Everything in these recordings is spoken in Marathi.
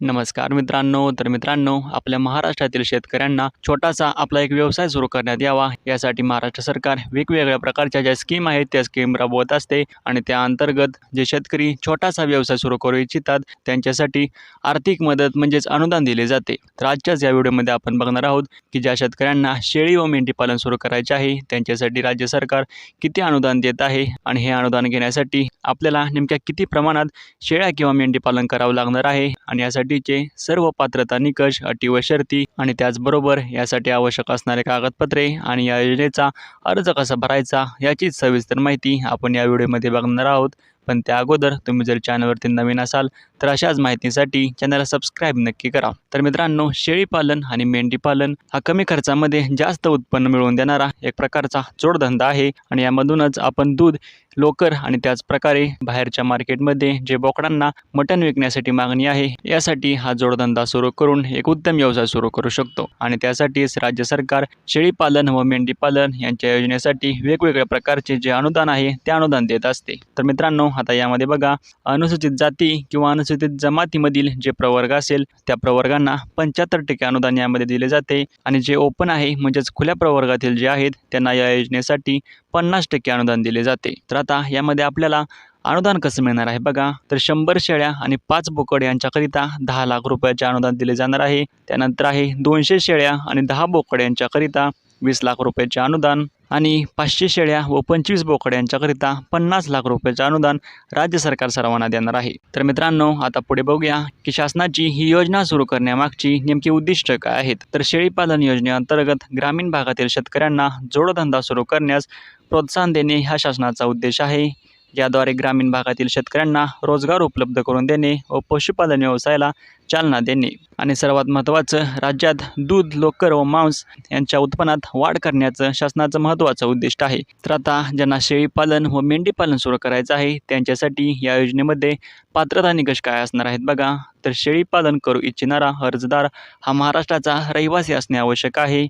नमस्कार मित्रांनो. तर मित्रांनो आपल्या महाराष्ट्रातील शेतकऱ्यांना छोटासा आपला एक व्यवसाय सुरू करण्यात यावा. यासाठी महाराष्ट्र सरकार वेगवेगळ्या प्रकारच्या ज्या स्कीम आहेत त्या स्कीम राबवत असते आणि त्या अंतर्गत जे शेतकरी छोटासा व्यवसाय सुरू करू इच्छितात त्यांच्यासाठी आर्थिक मदत म्हणजेच अनुदान दिले जाते. तर आजच्याच या व्हिडिओमध्ये आपण बघणार आहोत की ज्या शेतकऱ्यांना शेळी व मेंढीपालन सुरू करायचे आहे त्यांच्यासाठी राज्य सरकार किती अनुदान देत आहे आणि हे अनुदान घेण्यासाठी आपल्याला नेमक्या किती प्रमाणात शेळ्या किंवा मेंढीपालन करावं लागणार आहे आणि यासाठी यासाठीचे सर्व पात्रता निकष अटी व शर्ती आणि त्याचबरोबर यासाठी आवश्यक असणारे कागदपत्रे आणि या योजनेचा अर्ज कसा भरायचा याचीच सविस्तर माहिती आपण या व्हिडिओमध्ये बघणार आहोत. पण त्या अगोदर तुम्ही जर चॅनलवरती नवीन असाल तर अशाच माहितीसाठी चॅनलला सबस्क्राईब नक्की करा. तर मित्रांनो शेळीपालन आणि मेंढीपालन हा कमी खर्चामध्ये जास्त उत्पन्न मिळवून देणारा एक प्रकारचा जोडधंदा आहे आणि यामधूनच आपण दूध लोकर आणि त्याच प्रकारे बाहेरच्या मार्केटमध्ये जे बोकडांना मटण विकण्यासाठी मागणी आहे यासाठी हा जोडधंदा सुरू करून एक उत्तम व्यवसाय सुरू करू शकतो. आणि त्यासाठीच राज्य सरकार शेळीपालन व मेंढीपालन यांच्या योजनेसाठी वेगवेगळ्या प्रकारचे जे अनुदान आहे ते अनुदान देत असते. तर मित्रांनो आता यामध्ये बघा अनुसूचित जाती किंवा अनुसूचित जमातीमधील जे प्रवर्ग असेल त्या प्रवर्गांना पंच्याहत्तर टक्के अनुदान यामध्ये दिले जाते. आणि जे ओपन आहे म्हणजेच खुल्या प्रवर्गातील जे आहेत त्यांना या योजनेसाठी पन्नास टक्के अनुदान दिले जाते. तर आता यामध्ये आपल्याला अनुदान कसं मिळणार आहे बघा. तर शंभर शेळ्या आणि पाच बोकड यांच्याकरिता दहा लाख रुपयाचे अनुदान दिले जाणार आहे. त्यानंतर आहे दोनशे शेळ्या आणि दहा बोकड यांच्याकरिता वीस लाख रुपयाचे अनुदान. आणि पाचशे शेळ्या व पंचवीस बोकड्यांच्याकरिता पन्नास लाख रुपयाचे अनुदान राज्य सरकार सर्वांना देणार आहे. तर मित्रांनो आता पुढे बघूया की शासनाची ही योजना सुरू करण्यामागची नेमकी उद्दिष्ट काय आहेत. तर शेळीपालन योजनेअंतर्गत ग्रामीण भागातील शेतकऱ्यांना जोडधंदा सुरू करण्यास प्रोत्साहन देणे हा शासनाचा उद्देश आहे. याद्वारे ग्रामीण भागातील शेतकऱ्यांना रोजगार उपलब्ध करून देणे व पशुपालन व्यवसायाला चालना देणे. आणि सर्वात महत्त्वाचं राज्यात दूध लोकर व मांस यांच्या उत्पन्नात वाढ करण्याचं शासनाचं महत्त्वाचं उद्दिष्ट आहे. तर आता ज्यांना शेळीपालन व मेंढीपालन सुरू करायचं आहे त्यांच्यासाठी या योजनेमध्ये पात्रता निकष काय असणार आहेत बघा. तर शेळीपालन करू इच्छिणारा अर्जदार हा महाराष्ट्राचा रहिवासी असणे आवश्यक आहे.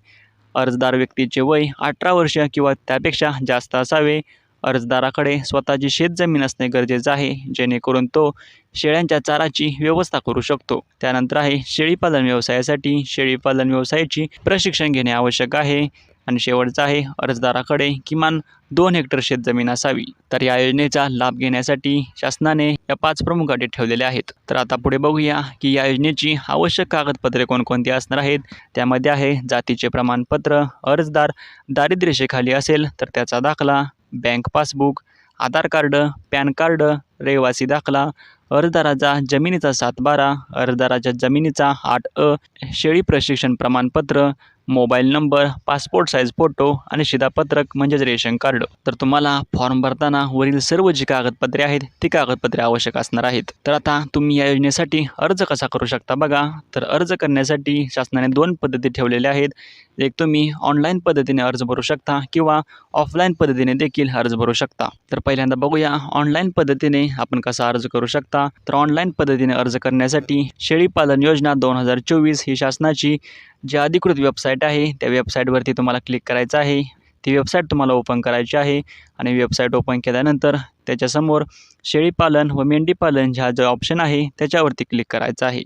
अर्जदार व्यक्तीचे वय अठरा वर्ष किंवा त्यापेक्षा जास्त असावे. अर्जदाराकडे स्वतःची शेतजमीन असणे गरजेचं आहे जेणेकरून तो शेळ्यांच्या चाराची व्यवस्था करू शकतो. त्यानंतर आहे शेळीपालन व्यवसायासाठी शेळीपालन व्यवसायाची प्रशिक्षण घेणे आवश्यक आहे. आणि शेवटचं आहे अर्जदाराकडे किमान दोन हेक्टर शेतजमीन असावी. तर या योजनेचा लाभ घेण्यासाठी शासनाने या पाच प्रमुख अटी ठेवलेल्या आहेत. तर आता पुढे बघूया की या योजनेची आवश्यक कागदपत्रे कोणकोणती असणार आहेत. त्यामध्ये आहे जातीचे प्रमाणपत्र अर्जदार दारिद्र्यरेषेखाली असेल तर त्याचा दाखला bank passbook Aadhaar card PAN card रहिवासी दाखला अर्जदाराचा जमिनीचा सातबारा अर्जदाराच्या जमिनीचा आठ अ शेळी प्रशिक्षण प्रमाणपत्र mobile number passport size photo आणि शिधापत्रक म्हणजेच रेशन कार्ड. तर तुम्हाला फॉर्म भरताना वरील सर्व जी कागदपत्रे आहेत ती कागदपत्रे आवश्यक असणार आहेत. तर आता तुम्ही या योजनेसाठी अर्ज कसा करू शकता बघा. तर अर्ज करण्यासाठी शासनाने दोन पद्धती ठेवलेल्या आहेत. एक तुम्ही ऑनलाईन पद्धतीने अर्ज भरू शकता किंवा ऑफलाईन पद्धतीने देखील अर्ज भरू शकता. तर पहिल्यांदा बघूया ऑनलाईन पद्धतीने आपण कसा अर्ज करू शकता? तर ऑनलाईन पद्धतीने अर्ज करण्यासाठी शेळीपालन योजना दोन हजार चोवीस ही शासनाची जी अधिकृत वेबसाईट आहे त्या वेबसाईटवरती तुम्हाला क्लिक करायचं आहे. ती वेबसाईट तुम्हाला ओपन करायची आहे आणि वेबसाईट ओपन केल्यानंतर त्याच्यासमोर शेळीपालन व मेंढीपालन ह्या जो ऑप्शन आहे त्याच्यावरती क्लिक करायचं आहे.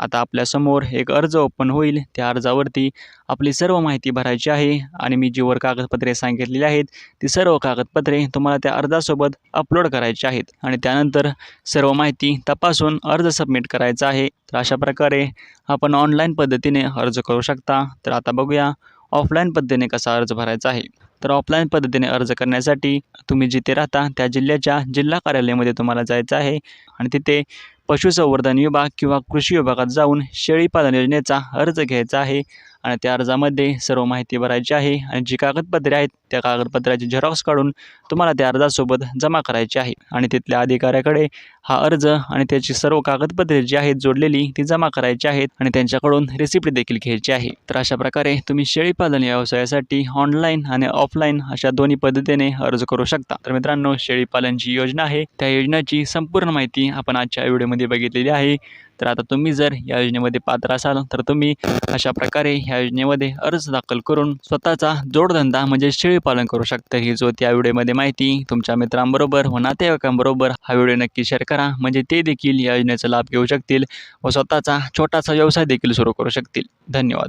आता आपल्यासमोर एक अर्ज ओपन होईल. त्या अर्जावरती आपली सर्व माहिती भरायची आहे आणि मी जीवर कागदपत्रे सांगितलेली आहेत ती सर्व कागदपत्रे तुम्हाला त्या अर्जासोबत अपलोड करायची आहेत. आणि त्यानंतर सर्व माहिती तपासून अर्ज सबमिट करायचा आहे. तर अशा प्रकारे आपण ऑनलाईन पद्धतीने अर्ज करू शकता. तर आता बघूया ऑफलाईन पद्धतीने कसा अर्ज भरायचा आहे. तर ऑफलाईन पद्धतीने अर्ज करण्यासाठी तुम्ही जिथे राहता त्या जिल्ह्याच्या जिल्हा कार्यालयामध्ये तुम्हाला जायचं आहे. आणि तिथे पशुसंवर्धन विभाग किंवा कृषी विभागात जाऊन शेळीपालन योजनेचा अर्ज घ्यायचा आहे. आणि त्या अर्जामध्ये सर्व माहिती भरायची आहे. आणि जी कागदपत्रे आहेत त्या कागदपत्राची झेरॉक्स काढून तुम्हाला त्या अर्जासोबत जमा करायची आहे. आणि तिथल्या अधिकाऱ्याकडे हा अर्ज आणि त्याची सर्व कागदपत्रे जी आहेत जोडलेली ती जमा करायची आहेत आणि त्यांच्याकडून रेसिपी देखील घ्यायची आहे. तर अशा प्रकारे तुम्ही शेळीपालन व्यवसायासाठी ऑनलाईन आणि ऑफलाईन अशा दोन्ही पद्धतीने अर्ज करू शकता. तर मित्रांनो शेळीपालन जी योजना आहे त्या योजनेची संपूर्ण माहिती आपण आजच्या व्हिडिओमध्ये बघितलेली आहे. तर आता तुम्ही जर या योजनेमध्ये पात्र असाल तर तुम्ही अशा प्रकारे ह्या योजनेमध्ये अर्ज दाखल करून स्वतःचा जोडधंदा म्हणजे शेळीपालन करू शकता. ही जो त्या व्हिडिओमध्ये माहिती तुमच्या मित्रांबरोबर व नातेवाईकांबरोबर हा व्हिडिओ नक्की शेअर करा. म्हणजे ते देखील या योजनेचा लाभ घेऊ शकतील व स्वतःचा छोटासा व्यवसाय देखील सुरू करू शकतील. धन्यवाद.